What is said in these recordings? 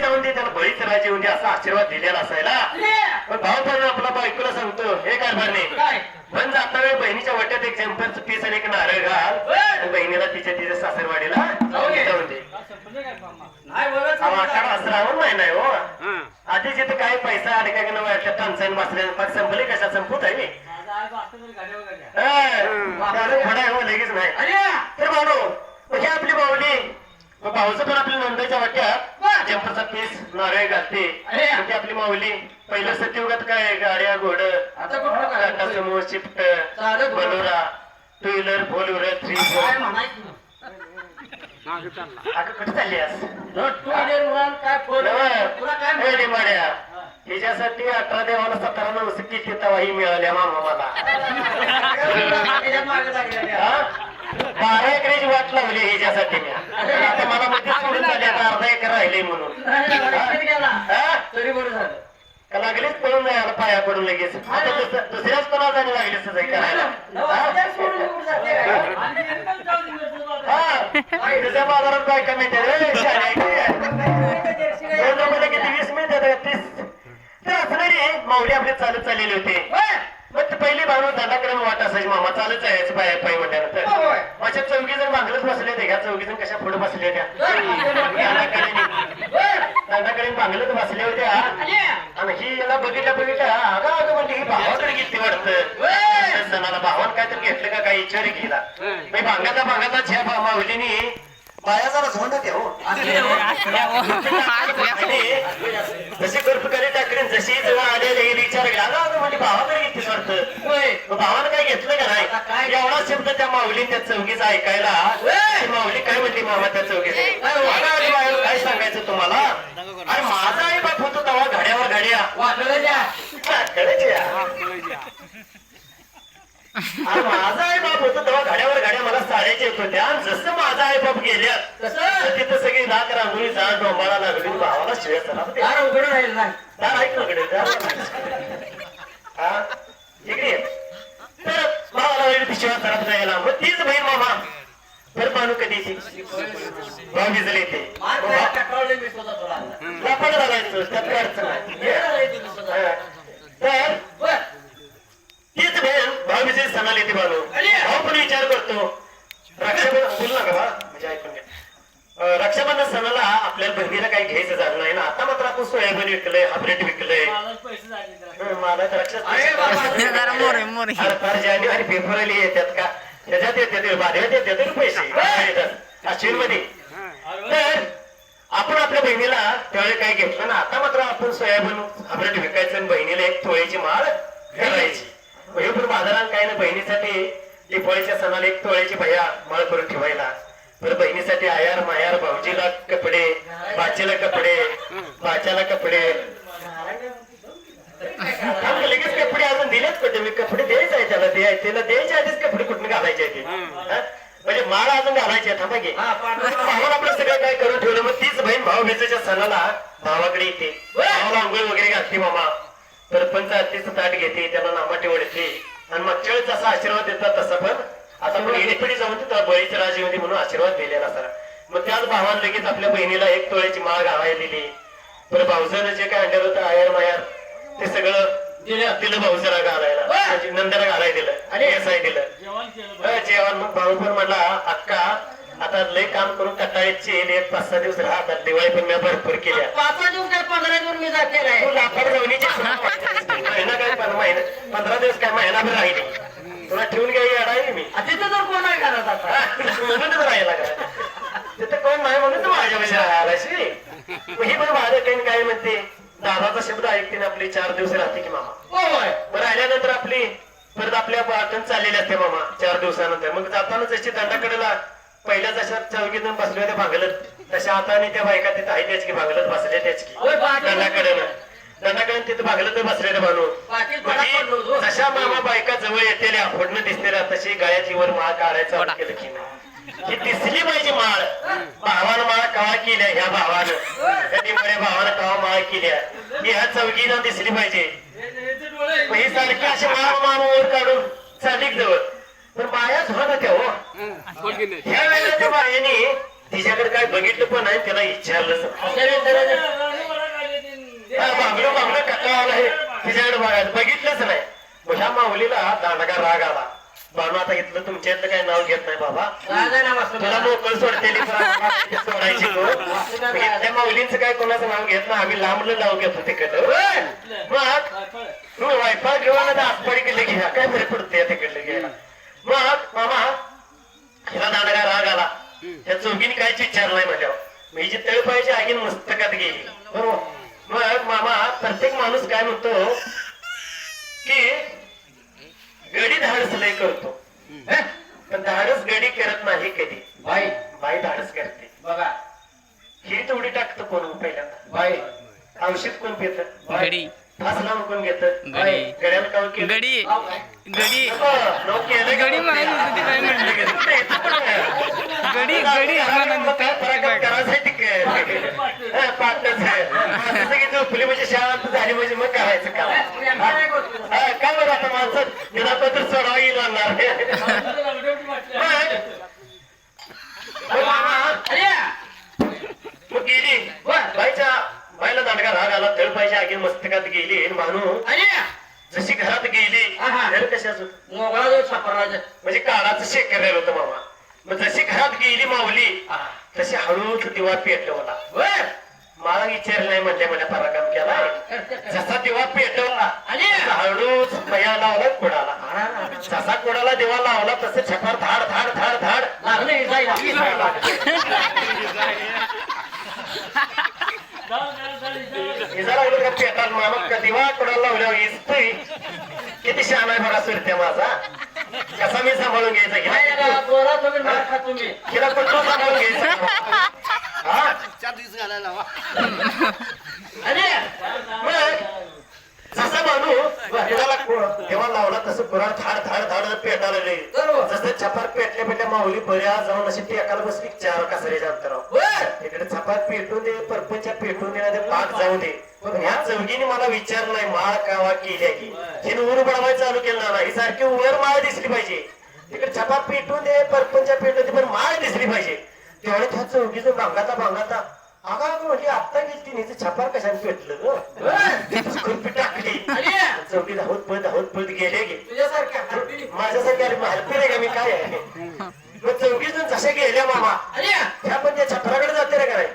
जाऊन दे त्याला बळीच राजे होऊन दे असा आशीर्वाद दिलेला असायला. पण भाऊ पण आपला बायकोला सांगतो. हे काय पण जाता वेळ बहिणीच्या वाट्यात एक जम्परचं पीस आणि एक नारळ घाल. बहिणीला तिच्या तिच्या सासरवाडीला नाही आहे हो? आधी जिथं काही पैसा अडका की वाटलं टंचाईन बसले मग संपले कशा संपत आहे? हो लगेच नाही. अरे! तर भाऊ म्हणजे आपली बावली भाऊचं पण आपल्या नंदाच्या वाट्यात. जम्परचा पीस नारळ घालते. म्हणजे आपली माऊली पहिलं सत्ययुगात काय गाड्या घोड आता शिफ्ट चालत होतं. Bolero two wheeler four wheeler three wheeler अगं कुठे चालली आज टू व्हीलर म्हणून काय फोर तुला काय नवं. ए, म्हणायचं? डिमाड्या हिच्यासाठी अठरा देवाला सतरा नवस किती तवाही मिळाल्या मामा मला? बारा वाट लावली हिच्यासाठी मी. आता मला मध्ये सोडून झाली आता अर्धा एकर राहिले म्हणून. नाही, नाही, नाही, इकडे गेला. तरी बरं झालं. का लागलीच पळून जायला पाया पडून लगेच. आता दुस- दुसऱ्याच कोणाला जाणी लागली करायला? हा? तुझ्या बाजारात काय कमी रे? शाळा आहे की? दोन रुपयाला किती? वीस मिळतात का? तीस. तर असं नाही रे माऊली आपले चालत चाललेले होते. ते भावना दादाकडे वाट असायची मामा चालत जायचं पाय पाय म्हटल्यानंतर. माझ्या चौघी जण बांगलत बसले होते ह्या चौघी जण कशा पुढे बसले होत्या? दादाकडे बांगलत बसल्या होत्या आणि? ही याला बघितल्या बघितल्या अगं अगं म्हणजे ही भावाकडे घेतली वाटतं? सणाला भावान काय तर घेतलं का काही विचार केला मी भांगाचा भांगाचा छ्या माऊलीनी बाया जरा झोंड ते हो जशी कर्पकारी टाकली जशी जवळ आलेले विचार केला. अगं अगं म्हणजे भावाकडे घेतली वाटतं. भावानं काय घेतलं का? नाही? एवढा शब्द त्या माऊली त्या चौकीचा ऐकायला. माऊली काय म्हणली मामा त्या चौकीचा काय सांगायचं तुम्हाला? अरे माझा आई बाप होतो तेव्हा घड्यावर घड्या. माझा आई बाप होतो तेव्हा घड्यावर घड्या मला साड्याचे येत होत्या. जसं माझा आई बाप गेल्या? तर तिथं सगळी नाक रांगोळी जाड डोंबाला लागली. भावाला शिव्या चला. दार उघडं राहील ना दार. हा? इकडे पिशव्या खराब जायला मग तीच बहीण मामा. तर मानू कधीची घालायचं त्यात अडचण तुम्ही स्वतः. हा. तर. तीच बहीण भाऊबीजे सणाला येते बाळू. अरे! भाऊ पण विचार करतो. रक्षाबंधन बोल ना बा म्हणजे ऐकून घ्या. रक्षाबंधन सणाला आपल्याला बहिणीला काही घ्यायचं झालं नाही ना. आता मात्र आपण सोयाबीन विकलंय हायब्रिड विकलंय. जरा मोरे मोरे. जानेवारी फेब्रुवारी येतात का? त्याच्यात येतात बाधेवात येतात ना पैसे. अश्विनमध्ये तर आपण आपल्या बहिणीला त्यावेळी काय घेतलं ना आता मात्र आपण सोयाबीन हायब्रिड विकायचं आणि बहिणीला एक तोळ्याची माळ घालायची हे पण बाजारात काय ना बहिणीसाठी दिपाळीच्या सणाला एक तोळ्याची भया माळ करून ठेवायला. बरं बहिणीसाठी आयार मायार भाऊजीला कपडे बाचीला कपडे बाच्याला कपडे लगेच कपडे अजून दिलेच कुठे मी कपडे द्यायचे आहे त्याला द्याय त्याला द्यायच्या आधीच कपडे कुठून घालायचे ते? म्हणजे माळ अजून घालायचे थांबा घे हा. भावाला आपलं सगळं काय करून ठेवलं? मग तीच बहीण भाऊ भेजाच्या सणाला भावाकडे येते. भावाला आंघोळ वगैरे घालते मामा. सरपंच आरतीचं ताट घेते त्याला नामाटे ओढते. आणि मागच्या वेळेस जसा आशीर्वाद देतात तसा पण. आता पण येणे पिढी जाऊन तिथं बळीच्या राजेमध्ये म्हणून आशीर्वाद दिलेला सर. मग त्याच भावानं लगेच आपल्या बहिणीला एक तोळ्याची माळ घालायला दिली. बरं भाऊजानं जे काय आणलेलं होतं आयर मायार ते सगळं दिलं. दिलं भाऊजाला घालायला. नंदला घालायला दिलं. आणि एसाय दिलं. जेवण मग भाऊ पण म्हणला अक्का आता लय काम करून कटाळीची एक पाच सहा दिवस राहतात दिवाळी पण मी भरपूर केल्या. पाच दिवस काय पंधरा दिवस मी जाते तू जवळीची महिना काय पण महिना पंधरा दिवस काय महिनाभर राहिली. तुला ठेवून घ्यायला येणार मी. तिथं तर कोण आहे घरात आता. म्हणूनच राहायला तिथं कोण नाही म्हणून तू माझ्या पैसे राहायला ही पण माझं काही काय म्हणते? दादाचा शब्द ऐकते ना आपली चार दिवस राहते की मामा? होय बरं आल्यानंतर आपली परत आपल्या वाटण चाललेले असते मामा चार दिवसानंतर. मग जाताना जशी दंडाकडेला पहिल्या जशा चौकीतून बसल्या होत्या भागलत तशा हाताने त्या बायका तिथं आहे त्याच की भागलत बसल्या त्याच की. दंडाकडेनं दंडाकडे तिथं भागलत बसलेले बानू म्हणजे होतो. जशा मामा बायका जवळ येतेल्या फोडणं दिसतेल्या तशी गायाची वर माळ काढायचं केलं की नाही. ही दिसली पाहिजे माळ. भावानं माळ कवा केल्या ह्या भावानं? भावानं कवा माळ केल्या ही ह्या चौकीनं दिसली पाहिजे. ही सारखी अशी माळ माळ वर काढून चालिक जवळ पण बाया होत होत्या हो. ह्या वेळेला त्या बायाने तिच्याकडे काय बघितलं पण नाही त्याला विचारलं अशा वेळेस जरा- बघलं बघलं कटाळाला आहे. तिच्याकडे बघायला बघितलंच नाही. मग ह्या माऊलीला दांडगा राग आला. बाणू आता इथलं तुमच्या इथलं काही नाव घेत नाही बाबा. ना तुला मोकळ सोडतेली सोडायची त्या माऊलींचं काय कोणाचं नाव घेत नाही आम्ही लांबलं नाव घेतो तिकडं. मग? वायफाय घेऊन आता आतपाडी केलं घ्या काय बरे पडते तिकडलं घ्यायला? मग मामा? ह्याला दांडगा राग आला. त्या चौकीने काहीच विचार नाही माझ्यावर मी जी तळ पाहिजे आगीन मस्तकात गेली. बरोबर? मग मामा प्रत्येक माणूस काय म्हणतो की गडी धाडस लय करतो. हं? पण धाडस गडी करत नाही कधी. बाई. बाई धाडस करते. बघा. ही तेवढी टाकतं कोण पहिल्यांदा? बाई. औषध कोण घेत? गडी. फास लावून कोण घेत. गड्याला केलं? करायसाठी? हं, पाटणच आहे. झोपली म्हणजे शाळा झाली म्हणजे मग करायचं काम प्रियांका नाही करतो. हा, का बरं आता माणसं? निरापत्र सोडावं येईल मग- गेली. बाईच्या बाईला दांडगा राग आला. तळ पाहिजे आगी मस्तकात गेली. अरे जशी घरात गेली. घर कशाच? मोगळा सापडला म्हणजे काळाचं शेकर राहिलं होतं मामा. मग जशी घरात गेली माऊली तशी हळूच दिवा पेटवला बर. मला विचार नाही म्हणल्या मला पराक्रम केला जसा दिवा पेटवला अरे तसा हळूच पया लावला कुडाला जसा दिवा लावला तसं छपार धाड धाड धाड धाड. का पेटाल मामा लावल्यावर इजतोय किती शहाणा आहे बघा सुरत्या माझा. कसा मी सांभाळून घ्यायचा? काय हिला जरा जोरात तुम्ही मार खा तुम्ही. हिला कुठला सांभाळून घ्यायचा. हा? अरे मग जसा माणू देवा लावला तसं कुराड धाड धाड धाड पेटायला बरोबर. जसं छपार पेटल्या पेटल्या माऊली बऱ्या जाऊन अशी टेकाला बसली चार कासऱ्याच्या अंतरावर बर इकडे छपार पेटून दे परपंच्या पेटून दे ते पाक जाऊ दे. पण ह्या चौघीने मला विचार नाही माळ कावा केल्या की. हिने वर बडवाय चालू केलं नाही ही सारखी वर माळ दिसली पाहिजे. तिकडे छपार पेटून दे परपंच्या पेटून दे पण माळ दिसली पाहिजे. तेवढे त्या चौघीचं भांगाता भांगाता अगा म्हणजे आत्ता गेली ती नीचं छपार कशाने पेटलं ग? खुरपी टाकली चौकी धावत पळत धावत पळत गेले गे तुझ्यासारख्या हलपी का मी? काय आहे? मग चौकी जण जशा गेल्या मामा. अरे! त्या पण त्या छपराकडे जाते रे काय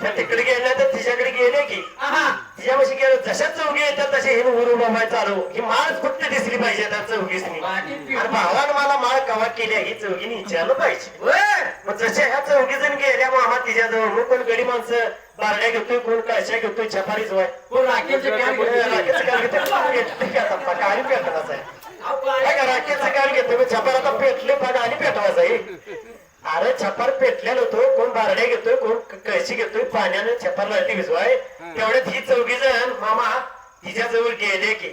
त्या तिकडे गेल्या तर तिच्याकडे गेले की. आहा. तिच्यापाशी गेलो जशा चौघी येतात तसे हे उरू बाबाय चालू. ही माळ फक्त दिसली पाहिजे त्या चौघीसनी. आणि भावानं मला माळ कवा केल्या ही चौघीने विचारलं पाहिजे. मग जशा ह्या चौघी जण गेल्या मामा तिच्याजवळ मग कोण गडी माणसं? बारड्या घेतोय कोण कळशा घेतोय छपारीच वाय. कोण राखेलचं कॅन? राखेचं काम घेतोय घेतोय का आता पेटवायचा आहे? राखेचं काम घेतोय छपार आता पेटले पका आणि पेटवायचा आहे. अरे छपार पेटलेला होतो कोण बारड्या घेतोय कोण कळशी घेतोय पाण्यानं छपार लालटी भिजवाय. तेवढ्यात ही चौघी जण मामा तिच्या जवळ गेले की.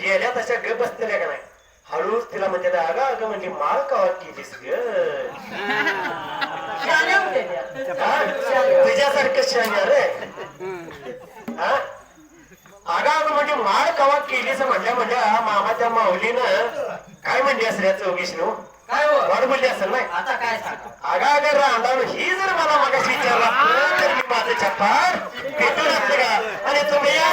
गेल्या तशा ग बसलेल्या का नाही? हळूच तिला म्हणते अगं अगं म्हणजे माळ कवा केलीस ग? तुझ्यासारखं रे. हा? अगं अगं म्हणजे माळ कवा केलीस? म्हणल्या म्हणल्या मामाच्या माऊलीनं काय म्हणली असेल या चौघीस नो काय हो? वाढ बोलली असेल नाही? आता काय सांगा? अगं अगं रांडावून ही जर मला मगाशी विचारला तर मी माझं छप्पर पेटून असते का? आणि तुम्ही या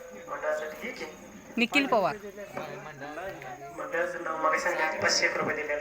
निखिल पवार. मंडळाचं नाव सांगितलं पाचशे एक रुपये दिले